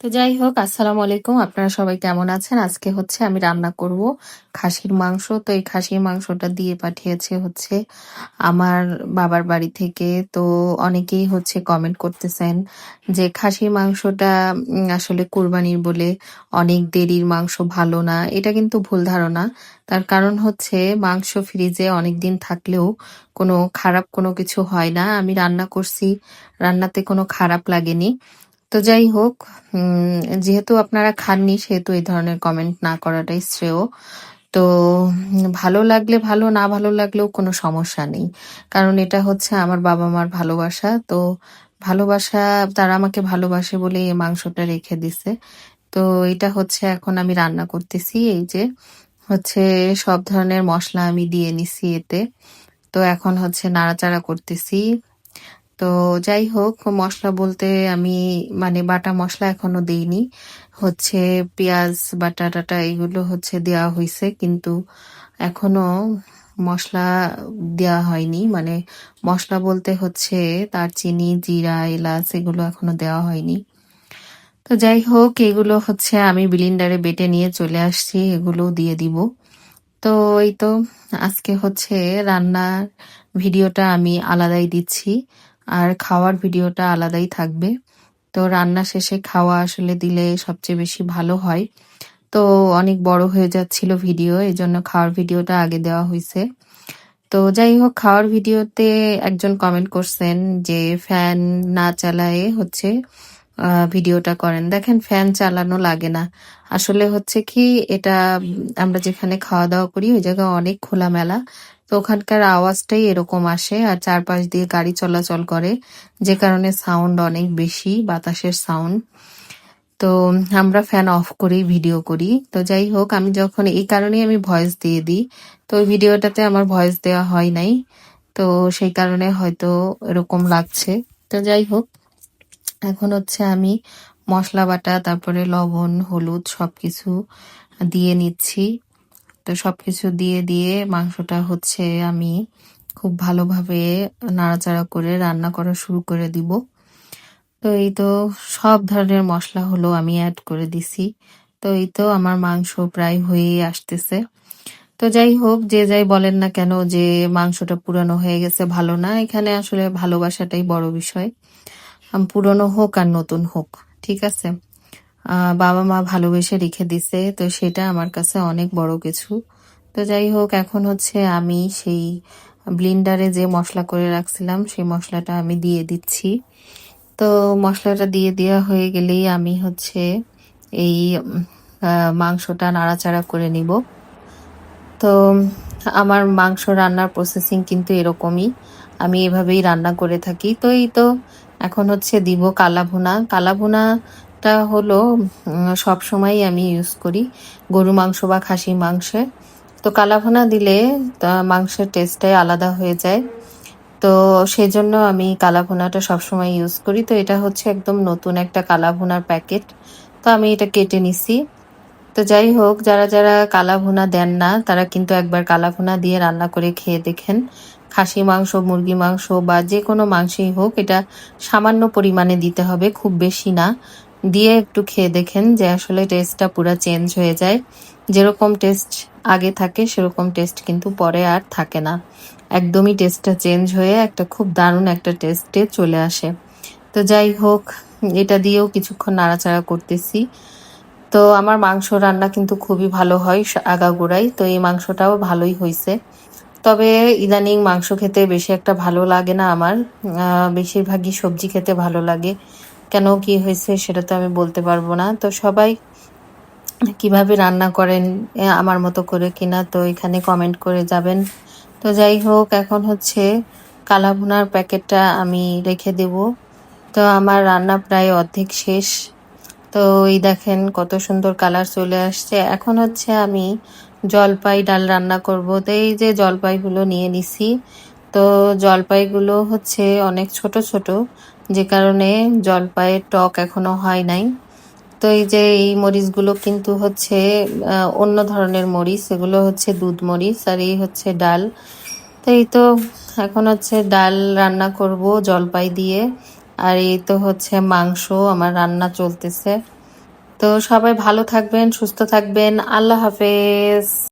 তো যাই হোক, আসসালামু আলাইকুম। আপনারা সবাই কেমন আছেন? আজকে হচ্ছে আমি রান্না করব খাসির মাংস। তো এই খাসির মাংসটা দিয়ে পাঠিয়েছে হচ্ছে আমার বাবার বাড়ি থেকে। তো অনেকেই হচ্ছে কমেন্ট করতেছেন যে খাসির মাংসটা আসলে কোরবানির বলে অনেক দেরির মাংস ভালো না। এটা কিন্তু ভুল ধারণা। তার কারণ হচ্ছে মাংস ফ্রিজে অনেক দিন থাকলেও কোনো খারাপ কোনো কিছু হয় না। আমি রান্না করছি, রান্নাতে কোনো খারাপ লাগেনি। তো যাই হোক যেহেতু আপনারা খাননি, সেহেতু এই ধরনের কমেন্ট না করাটাই শ্রেয়। তো, ভালো লাগলে ভালো, না ভালো লাগলেও কোনো সমস্যা নেই। কারণ এটা হচ্ছে আমার বাবা মার ভালোবাসা। তো ভালোবাসা, তারা আমাকে ভালোবাসে বলে এই মাংসটা রেখে দিছে। তো এটা হচ্ছে এখন আমি রান্না করতেছি। এই যে হচ্ছে সব ধরনের মশলা আমি দিয়ে নিছি এতে। তো এখন হচ্ছে নাড়াচাড়া করতেছি। তো যাই হোক, মশলা বলতে আমি মানে বাটা মশলা এখনও দেইনি। হচ্ছে পেঁয়াজ, বাটা টাটা এগুলো হচ্ছে দেওয়া হয়েছে কিন্তু এখনও মশলা দেওয়া হয়নি। মানে মশলা বলতে হচ্ছে দারচিনি, জিরা, এলাচ এগুলো এখনও দেওয়া হয়নি। তো যাই হোক, এগুলো হচ্ছে আমি বিলিন্ডারে বেটে নিয়ে চলে আসছি এগুলো দিয়ে দিব। তো এই তো, আজকে হচ্ছে রান্নার ভিডিওটা আমি আলাদাই দিচ্ছি। আর খাওয়ার ভিডিওটা আলাদাই থাকবে। তো রান্না শেষে খাওয়া আসলে দিলে সবচেয়ে বেশি ভালো হয়। তো অনেক বড় হয়ে যাচ্ছিল ভিডিও এই জন্য খাওয়ার ভিডিওটা আগে দেওয়া হয়েছে তো যাই হোক, খাওয়ার ভিডিওতে একজন কমেন্ট করছেন যে, ফ্যান না চালায়ে হচ্ছে ভিডিওটা করেন। দেখেন, ফ্যান চালানো লাগে না। আসলে হচ্ছে কি, এটা আমরা যেখানে খাওয়া দাওয়া করি, ওই জায়গায় অনেক খোলামেলা। ওখানকার আওয়াজটাই এরকম আসে আর চারপাশ দিয়ে গাড়ি চলাচল করে, যে কারণে সাউন্ড অনেক বেশি, বাতাসের সাউন্ড তো আমরা ফ্যান অফ করেই ভিডিও করি। তো যাই হোক, আমি যখন এই কারণেই আমি ভয়েস দিয়ে দিই, তো ওই ভিডিওটাতে আমার ভয়েস দেওয়া হয় নাই। তো সেই কারণে হয়তো এরকম লাগছে। তো যাই হোক, এখন হচ্ছে আমি মশলা বাটা, তারপরে লবণ, হলুদ সবকিছু দিয়ে নিচ্ছি। তো সবকিছু দিয়ে দিয়ে মাংসটা হচ্ছে আমি খুব ভালোভাবে নাড়াচাড়া করে রান্না করা শুরু করে দিব। তো এই তো সব ধরনের মশলা হলো আমি অ্যাড করে দিছি। তো এই তো আমার মাংস প্রায় হয়েই আসতেছে। তো যাই হোক, যে যাই বলেন না কেন যে মাংসটা পুরানো হয়ে গেছে ভালো না, এখানে আসলে ভালোবাসাটাই বড় বিষয়। পুরনো হোক আর নতুন হোক, ঠিক আছে? বাবা মা ভালোবেসে রেখে দিছে, তো সেটা আমার কাছে অনেক বড় কিছু। তো যাই হোক, এখন হচ্ছে আমি সেই ব্লিন্ডারে যে মশলা করে রাখছিলাম, সেই মশলাটা আমি দিয়ে দিচ্ছি। তো মশলাটা দিয়ে দেওয়া হয়ে গেলেই আমি হচ্ছে এই মাংসটা নাড়াচাড়া করে নিব। তো আমার মাংস রান্নার প্রসেসিং কিন্তু এরকমই। আমি এভাবেই রান্না করে থাকি। তো এই তো, এখন হচ্ছে দিব কালা ভুনা কালা ভুনাটা হলো সব সময় আমি ইউজ করি গরু মাংস বা খাসি মাংসে। তো কালা ভুনা দিলে মাংসের টেস্টটাই আলাদা হয়ে যায়। তো সেই জন্য আমি কালা ভুনাটা সবসময় ইউজ করি। তো এটা হচ্ছে একদম নতুন একটা কালা ভুনার প্যাকেট তো আমি এটা কেটে নিছি। তো যাই হোক, যারা যারা কালা ভুনা দেন না, তারা কিন্তু একবার কালা ভুনা দিয়ে রান্না করে খেয়ে দেখেন। খাসি মাংস মুরগি মাংস বা যে কোনো মাংসই হোক, এটা সামান্য পরিমাণে দিতে হবে, খুব বেশি না। দিয়ে একটু খেয়ে দেখেন যে আসলে টেস্টটা পুরো চেঞ্জ হয়ে যায়। যেরকম টেস্ট আগে থাকে, সেরকম টেস্ট কিন্তু পরে আর থাকে না। একদমই টেস্টটা চেঞ্জ হয়ে একটা খুব দারুণ একটা টেস্টে চলে আসে। তো যাই হোক, এটা দিয়েও কিছুক্ষণ নাড়াচাড়া করতেছি। তো আমার মাংস রান্না কিন্তু খুবই ভালো হয় আগাগোড়াই, তো এই মাংসটাও ভালোই হয়েছে তবে ইদানিং মাংস খেতে বেশি একটা ভালো লাগে না আমার। বেশিরভাগই সবজি খেতে ভালো লাগে। কেন কি হয়েছে সেটা তো আমি বলতে পারব না। তো সবাই কীভাবে রান্না করেন আমার মতো করে কিনা, তো এখানে কমেন্ট করে যাবেন। তো যাই হোক, এখন হচ্ছে কালা ভুনার প্যাকেটটা আমি রেখে দেব। তো আমার রান্না প্রায় অর্ধেক শেষ। তো এই দেখেন কত সুন্দর কালার চলে আসছে। এখন হচ্ছে আমি জলপাই ডাল রান্না করব। তো এই যে জলপাইগুলো নিয়ে নিছি, তো জলপাইগুলো হচ্ছে অনেক ছোট ছোট। যে কারণে জলপাইয়ের টক এখনও হয় নাই। তো এই যে এই মরিচগুলো কিন্তু হচ্ছে অন্য ধরনের মরিচ, এগুলো হচ্ছে দুধ মরিচ আর এই হচ্ছে ডাল। তো এই তো এখন হচ্ছে ডাল রান্না করব জলপাই দিয়ে। আর এই তো হচ্ছে মাংস, আমার রান্না চলতেছে। তো সবাই ভালো থাকবেন, সুস্থ থাকবেন। আল্লাহ হাফেজ।